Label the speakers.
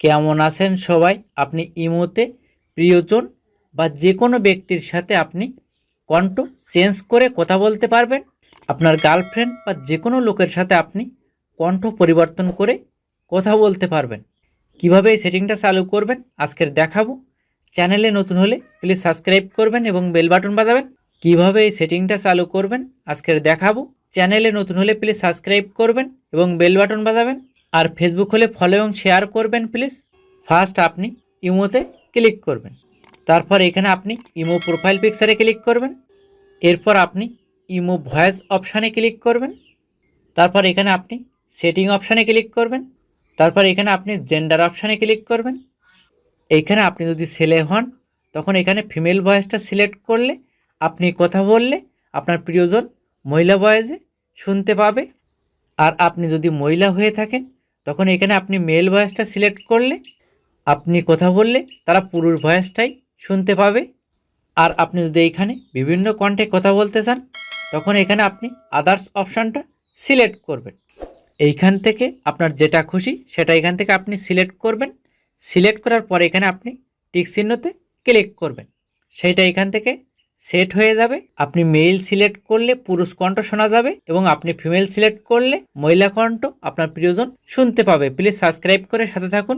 Speaker 1: কেমন আছেন সবাই? আপনি ইমোতে প্রিয়জন বা যে কোনো ব্যক্তির সাথে আপনি কণ্ঠ চেঞ্জ করে কথা বলতে পারবেন। আপনার গার্লফ্রেন্ড বা যে কোনো লোকের সাথে আপনি কণ্ঠ পরিবর্তন করে কথা বলতে পারবেন। কীভাবে এই সেটিংটা চালু করবেন আজকের দেখাবো। চ্যানেলে নতুন হলে প্লিজ সাবস্ক্রাইব করবেন এবং বেল বাটন বাজাবেন। কীভাবে এই সেটিংটা চালু করবেন আজকের দেখাবো। চ্যানেলে নতুন হলে প্লিজ সাবস্ক্রাইব করবেন এবং বেল বাটন বাজাবেন। আর ফেসবুক হলে ফলো এবং শেয়ার করবেন প্লিজ ফার্স্ট আপনি ইমোতে ক্লিক করবেন। তারপর এখানে আপনি ইমো প্রোফাইল পিকচারে ক্লিক করবেন। এরপর আপনি ইমো ভয়েস অপশানে ক্লিক করবেন। তারপর এখানে আপনি সেটিং অপশানে ক্লিক করবেন। তারপর এখানে আপনি জেন্ডার অপশানে ক্লিক করবেন। এইখানে আপনি যদি ছেলে হন, তখন এখানে ফিমেল ভয়েসটা সিলেক্ট করলে আপনি কথা বললে আপনার প্রিয়জন মহিলা ভয়েসে শুনতে পাবে। আর আপনি যদি মহিলা হয়ে থাকেন তখন এখানে আপনি মেল ভয়েসটা সিলেক্ট করলে, আপনি কথা বললে তারা পুরুষ ভয়েসটাই শুনতে পাবে। আর আপনি যদি এইখানে বিভিন্ন কণ্ঠে কথা বলতে চান, তখন এখানে আপনি আদার্স অপশানটা সিলেক্ট করবেন। এইখান থেকে আপনার যেটা খুশি সেটা এখান থেকে আপনি সিলেক্ট করবেন। সিলেক্ট করার পর এখানে আপনি টিক চিহ্নতে ক্লিক করবেন। সেইটা এখান থেকে সেট হয়ে যাবে। আপনি মেল সিলেক্ট করলে পুরুষ কণ্ঠ শোনা যাবে এবং আপনি ফিমেল সিলেক্ট করলে মহিলা কণ্ঠ আপনার প্রিয়জন শুনতে পাবে। প্লিজ সাবস্ক্রাইব করে সাথে থাকুন।